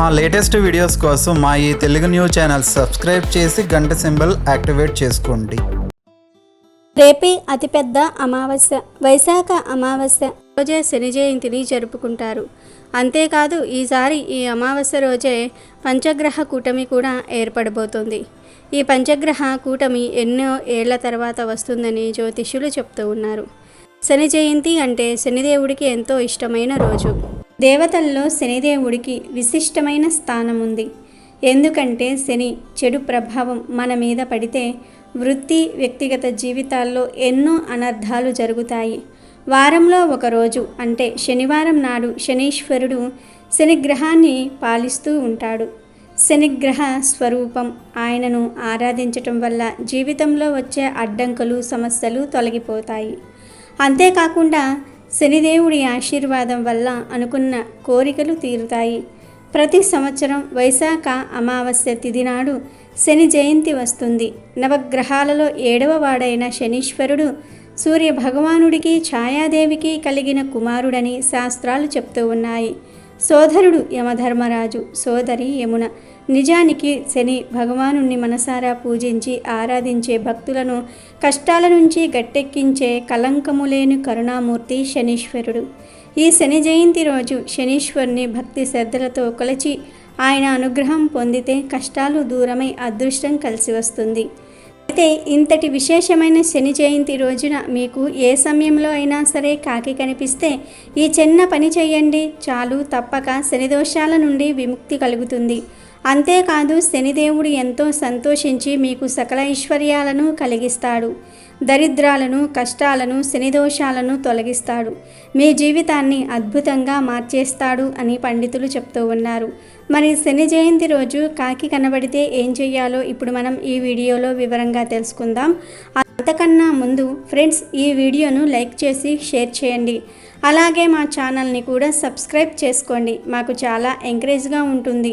మా latest videos కోసం మా ఈ తెలుగు న్యూస్ ఛానల్ సబ్స్క్రైబ్ చేసి గంట సింబల్ యాక్టివేట్ చేసుకోండి. రేపే అతిపెద్ద అమావాస్య వైశాఖ అమావాస్య రోజే శని జయంతిని జరుపుకుంటారు. అంతేకాదు ఈసారి ఈ అమావాస్య రోజే పంచగ్రహ కూటమి కూడా ఏర్పడబోతోంది. ఈ పంచగ్రహ కూటమి ఎన్నో ఏళ్ళ తర్వాత వస్తుందని జ్యోతిష్యులు చెప్తూ ఉన్నారు. శని జయంతి అంటే శనిదేవుడికి ఎంతో ఇష్టమైన రోజు. దేవతల్లో శనిదేవుడికి విశిష్టమైన స్థానం ఉంది ఎందుకంటే శని చెడు ప్రభావం మన మీద పడితే వృత్తి వ్యక్తిగత జీవితాల్లో ఎన్నో అనర్థాలు జరుగుతాయి. వారంలో ఒకరోజు అంటే శనివారం నాడు శనీశ్వరుడు శనిగ్రహాన్ని పాలిస్తూ ఉంటాడు. శనిగ్రహ స్వరూపం ఆయనను ఆరాధించటం వల్ల జీవితంలో వచ్చే అడ్డంకులు సమస్యలు తొలగిపోతాయి. అంతేకాకుండా శనిదేవుడి ఆశీర్వాదం వల్ల అనుకున్న కోరికలు తీరుతాయి. ప్రతి సంవత్సరం వైశాఖ అమావాస్య తిథి నాడు శని జయంతి వస్తుంది. నవగ్రహాలలో ఏడవ వాడైన శనీశ్వరుడు సూర్య భగవానుడికి ఛాయాదేవికి కలిగిన కుమారుడని శాస్త్రాలు చెప్తూ ఉన్నాయి. సోదరుడు యమధర్మరాజు సోదరి యమున. నిజానికి శని భగవానుణ్ణి మనసారా పూజించి ఆరాధించే భక్తులను కష్టాల నుంచి గట్టెక్కించే కలంకము లేని కరుణామూర్తి శనీశ్వరుడు. ఈ శని జయంతి రోజు శనీశ్వరుని భక్తి శ్రద్ధలతో కొలచి ఆయన అనుగ్రహం పొందితే కష్టాలు దూరమై అదృష్టం కలిసి వస్తుంది. అయితే ఇంతటి విశేషమైన శని జయంతి రోజున మీకు ఏ సమయంలో అయినా సరే కాకి కనిపిస్తే ఈ చిన్న పని చేయండి. చాలు తప్పక శని దోషాల నుండి విముక్తి కలుగుతుంది. అంతేకాదు శనిదేవుడు ఎంతో సంతోషించి మీకు సకల ఐశ్వర్యాలను కలిగిస్తాడు. దరిద్రాలను కష్టాలను శనిదోషాలను తొలగిస్తాడు. మీ జీవితాన్ని అద్భుతంగా మార్చేస్తాడు అని పండితులు చెప్తూ ఉన్నారు. మరి శని జయంతి రోజు కాకి కనబడితే ఏం చెయ్యాలో ఇప్పుడు మనం ఈ వీడియోలో వివరంగా తెలుసుకుందాం. అంతకన్నా ముందు ఫ్రెండ్స్ ఈ వీడియోను లైక్ చేసి షేర్ చేయండి. అలాగే మా ఛానల్ని కూడా సబ్స్క్రైబ్ చేసుకోండి. మాకు చాలా ఎంకరేజ్గా ఉంటుంది.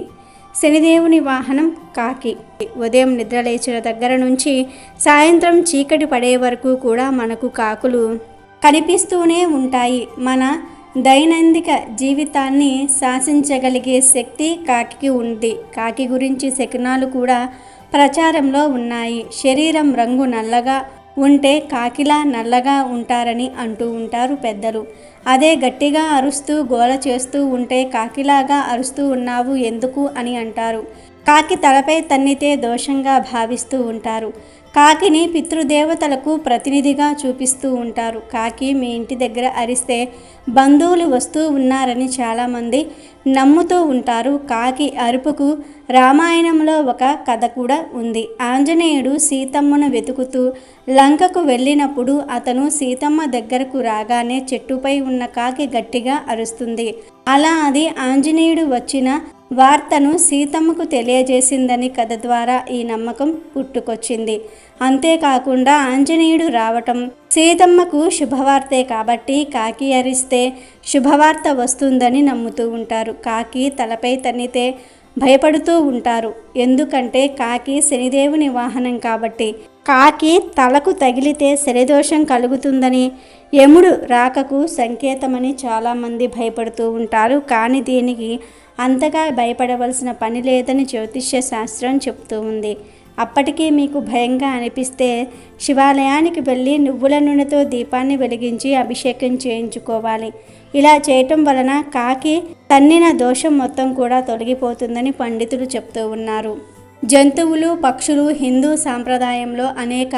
శనిదేవుని వాహనం కాకి. ఉదయం నిద్రలేచిన దగ్గర నుంచి సాయంత్రం చీకటి పడే వరకు కూడా మనకు కాకులు కనిపిస్తూనే ఉంటాయి. మన దైనందిక జీవితాన్ని శాసించగలిగే శక్తి కాకి ఉంది. కాకి గురించి శకునాలు కూడా ప్రచారంలో ఉన్నాయి. శరీరం రంగు నల్లగా ఉంటే కాకిలా నల్లగా ఉంటారని అంటూ ఉంటారు పెద్దలు. అదే గట్టిగా అరుస్తూ గోల చేస్తూ ఉంటే కాకిలాగా అరుస్తూ ఉన్నావు ఎందుకు అని అంటారు. కాకి తలపై తన్నితే దోషంగా భావిస్తూ ఉంటారు. కాకిని పితృదేవతలకు ప్రతినిధిగా చూపిస్తూ ఉంటారు. కాకి మీ ఇంటి దగ్గర అరిస్తే బంధువులు వస్తూ ఉన్నారని చాలామంది నమ్ముతూ ఉంటారు. కాకి అరుపుకు రామాయణంలో ఒక కథ కూడా ఉంది. ఆంజనేయుడు సీతమ్మను వెతుకుతూ లంకకు వెళ్ళినప్పుడు అతను సీతమ్మ దగ్గరకు రాగానే చెట్టుపై ఉన్న కాకి గట్టిగా అరుస్తుంది. అలా అది ఆంజనేయుడు వచ్చిన వార్తను సీతమ్మకు తెలియజేసిందని కథ ద్వారా ఈ నమ్మకం పుట్టుకొచ్చింది. అంతేకాకుండా ఆంజనేయుడు రావటం సీతమ్మకు శుభవార్తే కాబట్టి కాకి అరిస్తే శుభవార్త వస్తుందని నమ్ముతూ ఉంటారు. కాకి తలపై తన్నితే భయపడుతూ ఉంటారు. ఎందుకంటే కాకి శనిదేవుని వాహనం కాబట్టి. కాకి తలకు తగిలితే శనిదోషం కలుగుతుందని యముడు రాకకు సంకేతమని చాలామంది భయపడుతూ ఉంటారు. కానీ దీనికి అంతగా భయపడవలసిన పని లేదని జ్యోతిష్య శాస్త్రం చెప్తూ ఉంది. అప్పటికీ మీకు భయంగా అనిపిస్తే శివాలయానికి వెళ్ళి నువ్వుల నూనెతో దీపాన్ని వెలిగించి అభిషేకం చేయించుకోవాలి. ఇలా చేయటం వలన కాకి తన్నిన దోషం మొత్తం కూడా తొలగిపోతుందని పండితులు చెప్తూ ఉన్నారు. జంతువులు పక్షులు హిందూ సాంప్రదాయంలో అనేక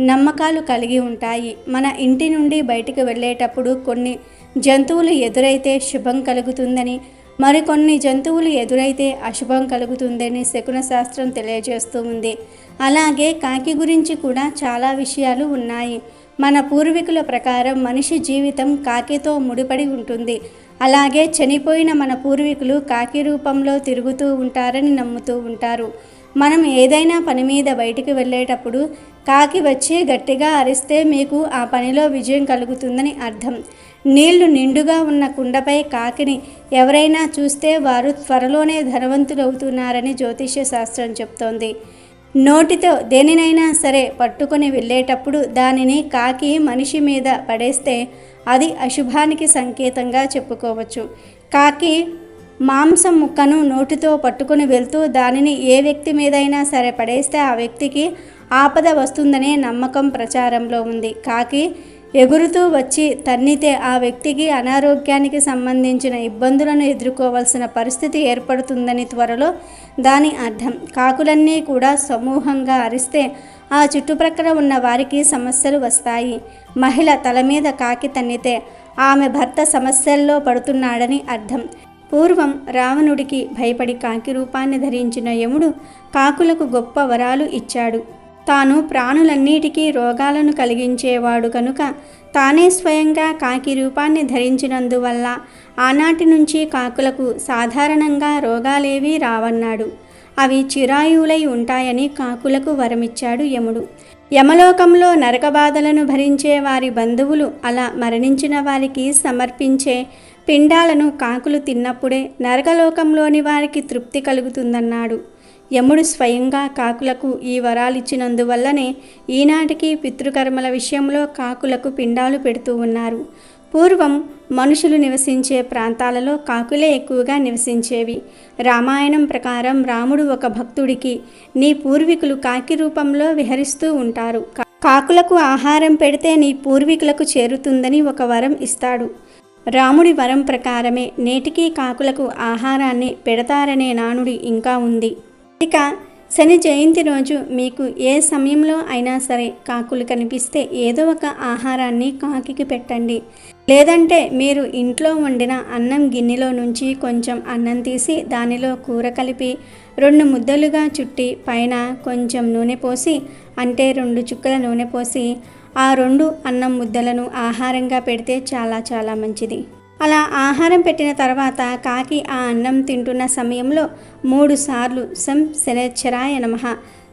నమ్మకాలు కలిగి ఉంటాయి. మన ఇంటి నుండి బయటికి వెళ్ళేటప్పుడు కొన్ని జంతువులు ఎదురైతే శుభం కలుగుతుందని మరికొన్ని జంతువులు ఎదురైతే అశుభం కలుగుతుందని శకున శాస్త్రం తెలియజేస్తూ ఉంది. అలాగే కాకి గురించి కూడా చాలా విషయాలు ఉన్నాయి. మన పూర్వీకుల ప్రకారం మనిషి జీవితం కాకితో ముడిపడి ఉంటుంది. అలాగే చనిపోయిన మన పూర్వీకులు కాకి రూపంలో తిరుగుతూ ఉంటారని నమ్ముతూ ఉంటారు. మనం ఏదైనా పని మీద బయటికి వెళ్ళేటప్పుడు కాకి వచ్చి గట్టిగా అరిస్తే మీకు ఆ పనిలో విజయం కలుగుతుందని అర్థం. నీళ్ళు నిండుగా ఉన్న కుండపై కాకిని ఎవరైనా చూస్తే వారు త్వరలోనే ధనవంతులవుతున్నారని జ్యోతిష్య శాస్త్రం చెప్తోంది. నోటితో దేనినైనా సరే పట్టుకొని వెళ్ళేటప్పుడు దానిని కాకి మనిషి మీద పడేస్తే అది అశుభానికి సంకేతంగా చెప్పుకోవచ్చు. కాకి మాంసం ముక్కను నోటితో పట్టుకొని వెళ్తూ దానిని ఏ వ్యక్తి మీదైనా సరే పడేస్తే ఆ వ్యక్తికి ఆపద వస్తుందనే నమ్మకం ప్రచారంలో ఉంది. కాకి ఎగురుతూ వచ్చి తన్నితే ఆ వ్యక్తికి అనారోగ్యానికి సంబంధించిన ఇబ్బందులను ఎదుర్కోవాల్సిన పరిస్థితి ఏర్పడుతుందని త్వరలో దాని అర్థం. కాకులన్నీ కూడా సమూహంగా అరిస్తే ఆ చుట్టుప్రక్కల ఉన్న వారికి సమస్యలు వస్తాయి. మహిళ తల మీద కాకి తన్నితే ఆమె భర్త సమస్యల్లో పడుతున్నాడని అర్థం. పూర్వం రావణుడికి భయపడి కాకి రూపాన్ని ధరించిన యముడు కాకులకు గొప్ప వరాలు ఇచ్చాడు. తాను ప్రాణులన్నిటికీ రోగాలను కలిగించేవాడు కనుక తానే స్వయంగా కాకి రూపాన్ని ధరించినందువల్ల ఆనాటి నుంచి కాకులకు సాధారణంగా రోగాలేవీ రావన్నాడు. అవి చిరాయువులై ఉంటాయని కాకులకు వరమిచ్చాడు యముడు. యమలోకంలో నరక బాధలను భరించే వారి బంధువులు అలా మరణించిన వారికి సమర్పించే పిండాలను కాకులు తిన్నప్పుడే నరకలోకంలోని వారికి తృప్తి కలుగుతుందన్నాడు. యముడు స్వయంగా కాకులకు ఈ వరాలిచ్చినందువల్లనే ఈనాటికి పితృకర్మల విషయంలో కాకులకు పిండాలు పెడుతూ ఉన్నారు. పూర్వం మనుషులు నివసించే ప్రాంతాలలో కాకులే ఎక్కువగా నివసించేవి. రామాయణం ప్రకారం రాముడు ఒక భక్తుడికి నీ పూర్వీకులు కాకి రూపంలో విహరిస్తూ ఉంటారు. కాకులకు ఆహారం పెడితే నీ పూర్వీకులకు చేరుతుందని ఒక వరం ఇస్తాడు. రాముడి వరం ప్రకారమే నేటికీ కాకులకు ఆహారాన్ని పెడతారనే నానుడి ఇంకా ఉంది. ఇక శని జయంతి రోజు మీకు ఏ సమయంలో అయినా సరే కాకులు కనిపిస్తే ఏదో ఒక ఆహారాన్ని కాకికి పెట్టండి. లేదంటే మీరు ఇంట్లో వండిన అన్నం గిన్నెలో నుంచి కొంచెం అన్నం తీసి దానిలో కూర కలిపి రెండు ముద్దలుగా చుట్టి పైన కొంచెం నూనె పోసి అంటే రెండు చుక్కల నూనె పోసి ఆ రెండు అన్నం ముద్దలను ఆహారంగా పెడితే చాలా చాలా మంచిది. అలా ఆహారం పెట్టిన తర్వాత కాకి ఆ అన్నం తింటున్న సమయంలో మూడు సార్లు సం శనేశ్వరాయ నమ.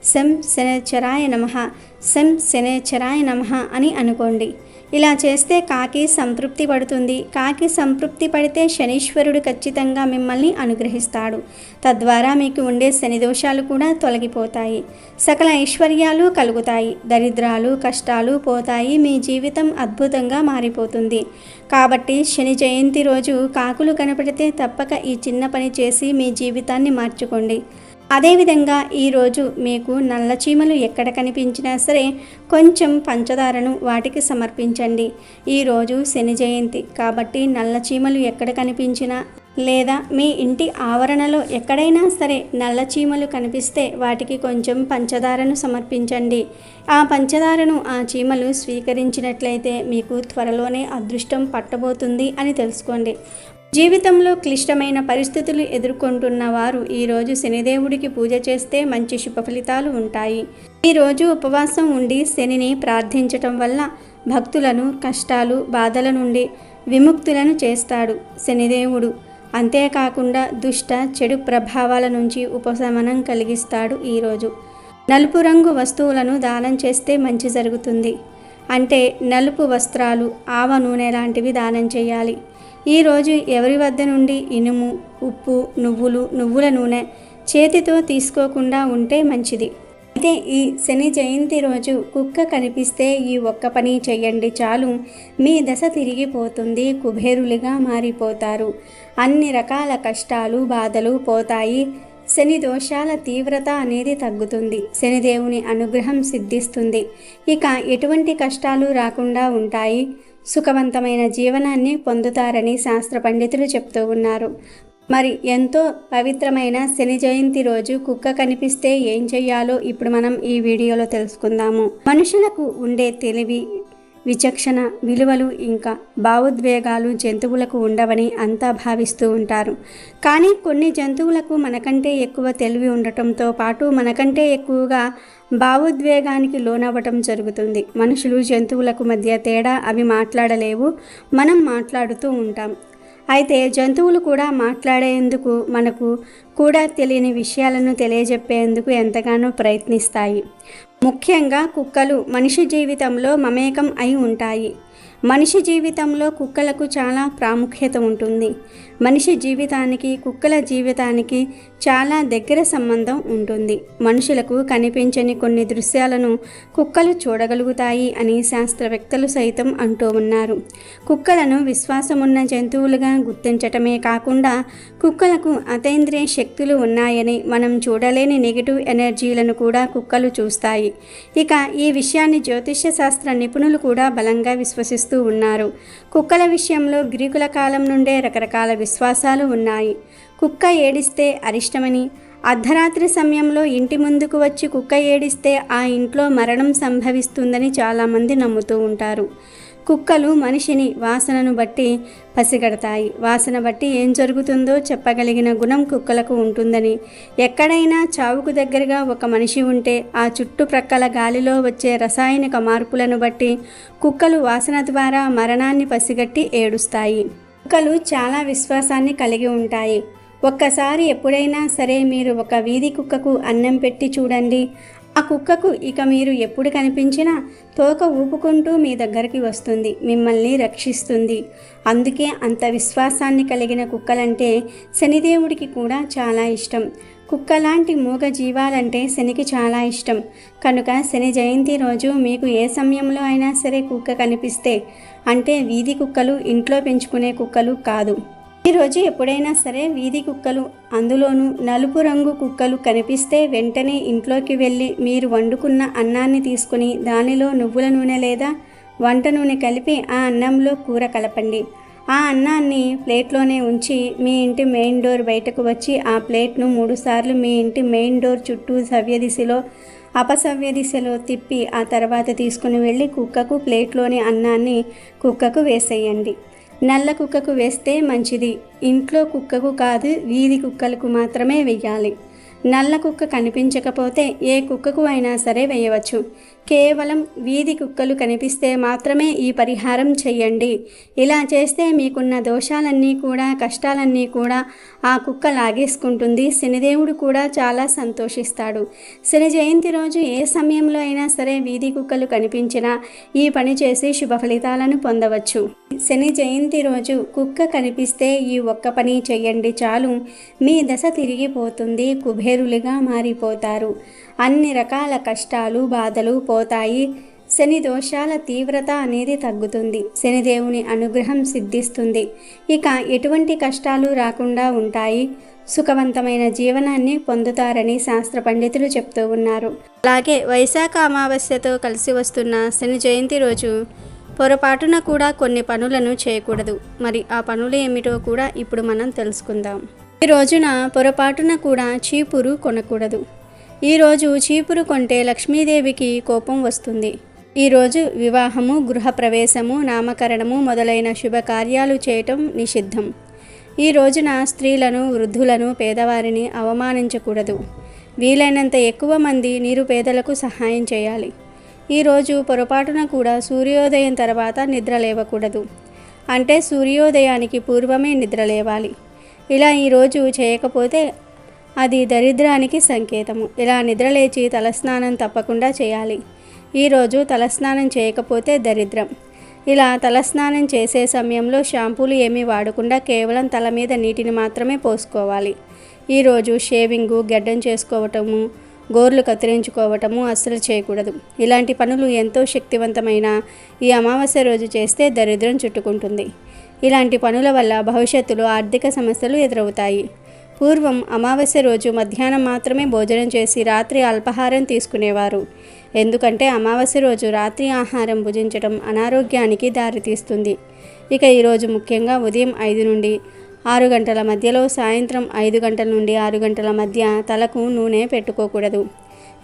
సం శనేశ్వరాయ నమ. సం శనేశ్వరాయ నమ అని అనుకోండి. ఇలా చేస్తే కాకి సంతృప్తి పడుతుంది. కాకి సంతృప్తి పడితే శనీశ్వరుడు ఖచ్చితంగా మిమ్మల్ని అనుగ్రహిస్తాడు. తద్వారా మీకు ఉండే శని దోషాలు కూడా తొలగిపోతాయి. సకల ఐశ్వర్యాలు కలుగుతాయి. దరిద్రాలు కష్టాలు పోతాయి. మీ జీవితం అద్భుతంగా మారిపోతుంది. కాబట్టి శని జయంతి రోజు కాకులు కనపడితే తప్పక ఈ చిన్న పని చేసి మీ జీవితాన్ని మార్చుకోండి. అదేవిధంగా ఈరోజు మీకు నల్ల చీమలు ఎక్కడ కనిపించినా సరే కొంచెం పంచదారను వాటికి సమర్పించండి. ఈరోజు శని జయంతి కాబట్టి నల్ల చీమలు ఎక్కడ కనిపించినా లేదా మీ ఇంటి ఆవరణలో ఎక్కడైనా సరే నల్ల చీమలు కనిపిస్తే వాటికి కొంచెం పంచదారను సమర్పించండి. ఆ పంచదారను ఆ చీమలు స్వీకరించినట్లయితే మీకు త్వరలోనే అదృష్టం పట్టబోతుంది అని తెలుసుకోండి. జీవితంలో క్లిష్టమైన పరిస్థితులు ఎదుర్కొంటున్న వారు ఈరోజు శనిదేవుడికి పూజ చేస్తే మంచి శుభ ఫలితాలు ఉంటాయి. ఈరోజు ఉపవాసం ఉండి శనిని ప్రార్థించటం వల్ల భక్తులను కష్టాలు బాధల నుండి విముక్తులను చేస్తాడు శనిదేవుడు. అంతేకాకుండా దుష్ట చెడు ప్రభావాల నుంచి ఉపశమనం కలిగిస్తాడు ఈరోజు నలుపు రంగు వస్తువులను దానం చేస్తే మంచి జరుగుతుంది. అంటే నలుపు వస్త్రాలు ఆవ నూనె లాంటివి దానం చేయాలి. ఈరోజు ఎవరి వద్ద నుండి ఇనుము ఉప్పు నువ్వులు నువ్వుల నూనె చేతితో తీసుకోకుండా ఉంటే మంచిది. అయితే ఈ శని జయంతి రోజు కుక్క కనిపిస్తే ఈ ఒక్క పని చేయండి చాలు. మీ దశ తిరిగిపోతుంది కుబేరులుగా మారిపోతారు. అన్ని రకాల కష్టాలు బాధలు పోతాయి. శని దోషాల తీవ్రత అనేది తగ్గుతుంది. శనిదేవుని అనుగ్రహం సిద్ధిస్తుంది. ఇక ఎటువంటి కష్టాలు రాకుండా ఉంటాయి? సుఖవంతమైన జీవనాన్ని పొందుతారని శాస్త్ర పండితులు చెప్తూ ఉన్నారు. మరి ఎంతో పవిత్రమైన శని జయంతి రోజు కుక్క కనిపిస్తే ఏం చెయ్యాలో ఇప్పుడు మనం ఈ వీడియోలో తెలుసుకుందాము. మనుషులకు ఉండే తెలివి విచక్షణ విలువలు ఇంకా భావోద్వేగాలు జంతువులకు ఉండవని అంతా భావిస్తూ ఉంటారు. కానీ కొన్ని జంతువులకు మనకంటే ఎక్కువ తెలివి ఉండటంతో పాటు మనకంటే ఎక్కువగా భావోద్వేగానికి లోనవ్వటం జరుగుతుంది. మనుషులు జంతువులకు మధ్య తేడా అవి మాట్లాడలేవు. మనం మాట్లాడుతూ ఉంటాం. అయితే జంతువులు కూడా మాట్లాడేందుకు మనకు కూడా తెలియని విషయాలను తెలియజెప్పేందుకు ఎంతగానో ప్రయత్నిస్తాయి. ముఖ్యంగా కుక్కలు మనిషి జీవితంలో మమేకం అయి ఉంటాయి. మనిషి జీవితంలో కుక్కలకు చాలా ప్రాముఖ్యత ఉంటుంది. మనిషి జీవితానికి కుక్కల జీవితానికి చాలా దగ్గర సంబంధం ఉంటుంది. మనుషులకు కనిపించని కొన్ని దృశ్యాలను కుక్కలు చూడగలుగుతాయి అని శాస్త్రవేత్తలు సైతం అంటూ ఉన్నారు. కుక్కలను విశ్వాసమున్న జంతువులుగా గుర్తించటమే కాకుండా కుక్కలకు అతేంద్రియ శక్తులు ఉన్నాయని మనం చూడలేని నెగిటివ్ ఎనర్జీలను కూడా కుక్కలు చూస్తాయి. ఇక ఈ విషయాన్ని జ్యోతిష్య శాస్త్ర నిపుణులు కూడా బలంగా విశ్వసిస్తూ ఉన్నారు. కుక్కల విషయంలో గ్రీకుల కాలం నుండే రకరకాల విశ్వాసాలు ఉన్నాయి. కుక్క ఏడిస్తే అరిష్టమని. అర్ధరాత్రి సమయంలో ఇంటి ముందుకు వచ్చి కుక్క ఏడిస్తే ఆ ఇంట్లో మరణం సంభవిస్తుందని చాలామంది నమ్ముతూ ఉంటారు. కుక్కలు మనిషిని వాసనను బట్టి పసిగడతాయి. వాసన బట్టి ఏం జరుగుతుందో చెప్పగలిగిన గుణం కుక్కలకు ఉంటుందని. ఎక్కడైనా చావుకు దగ్గరగా ఒక మనిషి ఉంటే ఆ చుట్టుప్రక్కల గాలిలో వచ్చే రసాయనిక మార్పులను బట్టి కుక్కలు వాసన ద్వారా మరణాన్ని పసిగట్టి ఏడుస్తాయి. కుక్కలు చాలా విశ్వాసాన్ని కలిగి ఉంటాయి. ఒక్కసారి ఎప్పుడైనా సరే మీరు ఒక వీధి కుక్కకు అన్నం పెట్టి చూడండి. ఆ కుక్కకు ఇక మీరు ఎప్పుడు కనిపించినా తోక ఊపుకుంటూ మీ దగ్గరికి వస్తుంది మిమ్మల్ని రక్షిస్తుంది. అందుకే అంత విశ్వాసాన్ని కలిగిన కుక్కలంటే శనిదేవుడికి కూడా చాలా ఇష్టం. కుక్క లాంటి మూగ జీవాలంటే శనికి చాలా ఇష్టం. కనుక శని జయంతి రోజు మీకు ఏ సమయంలో అయినా సరే కుక్క కనిపిస్తే అంటే వీధి కుక్కలు ఇంట్లో పెంచుకునే కుక్కలు కాదు. ఈరోజు ఎప్పుడైనా సరే వీధి కుక్కలు అందులోనూ నలుపు రంగు కుక్కలు కనిపిస్తే వెంటనే ఇంట్లోకి వెళ్ళి మీరు వండుకున్న అన్నాన్ని తీసుకుని దానిలో నువ్వుల నూనె లేదా వంట నూనె కలిపి ఆ అన్నంలో కూర కలపండి. ఆ అన్నాన్ని ప్లేట్లోనే ఉంచి మీ ఇంటి మెయిన్ డోర్ బయటకు వచ్చి ఆ ప్లేట్ను మూడుసార్లు మీ ఇంటి మెయిన్ డోర్ చుట్టూ సవ్యదిశలో అపసవ్య దిశలో తిప్పి ఆ తర్వాత తీసుకుని వెళ్ళి కుక్కకు ప్లేట్లోని అన్నాన్ని కుక్కకు వేసేయండి. నల్ల కుక్కకు వేస్తే మంచిది. ఇంట్లో కుక్కకు కాదు వీధి కుక్కలకు మాత్రమే వెయ్యాలి. నల్ల కుక్క కనిపించకపోతే ఏ కుక్కకు అయినా సరే వేయవచ్చు. కేవలం వీధి కుక్కలు కనిపిస్తే మాత్రమే ఈ పరిహారం చెయ్యండి. ఇలా చేస్తే మీకున్న దోషాలన్నీ కూడా కష్టాలన్నీ కూడా ఆ కుక్క లాగేసుకుంటుంది. శనిదేవుడు కూడా చాలా సంతోషిస్తాడు. శని జయంతి రోజు ఏ సమయంలో అయినా సరే వీధి కుక్కలు కనిపించినా ఈ పని చేసి శుభ ఫలితాలను పొందవచ్చు. శని జయంతి రోజు కుక్క కనిపిస్తే ఈ ఒక్క పని చెయ్యండి చాలు. మీ దశ తిరిగిపోతుంది కుబేరులుగా మారిపోతారు. అన్ని రకాల కష్టాలు బాధలు పో పోతాయి. శని దోషాల తీవ్రత అనేది తగ్గుతుంది. శనిదేవుని అనుగ్రహం సిద్ధిస్తుంది. ఇక ఎటువంటి కష్టాలు రాకుండా ఉంటాయి. సుఖవంతమైన జీవనాన్ని పొందుతారని శాస్త్ర పండితులు చెప్తూ ఉన్నారు. అలాగే వైశాఖ అమావాస్యతో కలిసి వస్తున్న శని జయంతి రోజు పొరపాటున కూడా కొన్ని పనులను చేయకూడదు. మరి ఆ పనులు ఏమిటో కూడా ఇప్పుడు మనం తెలుసుకుందాం. ఈ రోజున పొరపాటున కూడా చీపురు కొనకూడదు. ఈరోజు చీపురు కొంటే లక్ష్మీదేవికి కోపం వస్తుంది. ఈరోజు వివాహము గృహప్రవేశము నామకరణము మొదలైన శుభకార్యాలు చేయటం నిషిద్ధం. ఈ రోజున స్త్రీలను వృద్ధులను పేదవారిని అవమానించకూడదు. వీలైనంత ఎక్కువ మంది నిరుపేదలకు సహాయం చేయాలి. ఈరోజు పొరపాటున కూడా సూర్యోదయం తర్వాత నిద్ర లేవకూడదు. అంటే సూర్యోదయానికి పూర్వమే నిద్ర లేవాలి. ఇలా ఈరోజు చేయకపోతే అది దరిద్రానికి సంకేతము. ఇలా నిద్రలేచి తలస్నానం తప్పకుండా చేయాలి. ఈరోజు తలస్నానం చేయకపోతే దరిద్రం. ఇలా తలస్నానం చేసే సమయంలో షాంపూలు ఏమీ వాడకుండా కేవలం తల మీద నీటిని మాత్రమే పోసుకోవాలి. ఈరోజు షేవింగు గడ్డం చేసుకోవటము గోర్లు కత్తిరించుకోవటము అస్సలు చేయకూడదు. ఇలాంటి పనులు ఎంతో శక్తివంతమైన ఈ అమావాస్య రోజు చేస్తే దరిద్రం చుట్టుకుంటుంది. ఇలాంటి పనుల వల్ల భవిష్యత్తులో ఆర్థిక సమస్యలు ఎదురవుతాయి. పూర్వం అమావాస్య రోజు మధ్యాహ్నం మాత్రమే భోజనం చేసి రాత్రి అల్పాహారం తీసుకునేవారు. ఎందుకంటే అమావాస్య రోజు రాత్రి ఆహారం భుజించడం అనారోగ్యానికి దారితీస్తుంది. ఇక ఈరోజు ముఖ్యంగా ఉదయం ఐదు నుండి ఆరు గంటల మధ్యలో సాయంత్రం ఐదు గంటల నుండి ఆరు గంటల మధ్య తలకు నూనె పెట్టుకోకూడదు.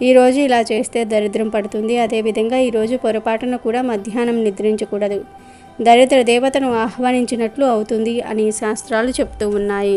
ఈరోజు ఇలా చేస్తే దరిద్రం పడుతుంది. అదేవిధంగా ఈరోజు పొరపాటున కూడా మధ్యాహ్నం నిద్రించకూడదు. దరిద్ర దేవతను ఆహ్వానించినట్లు అవుతుంది అని శాస్త్రాలు చెప్తూ ఉన్నాయి.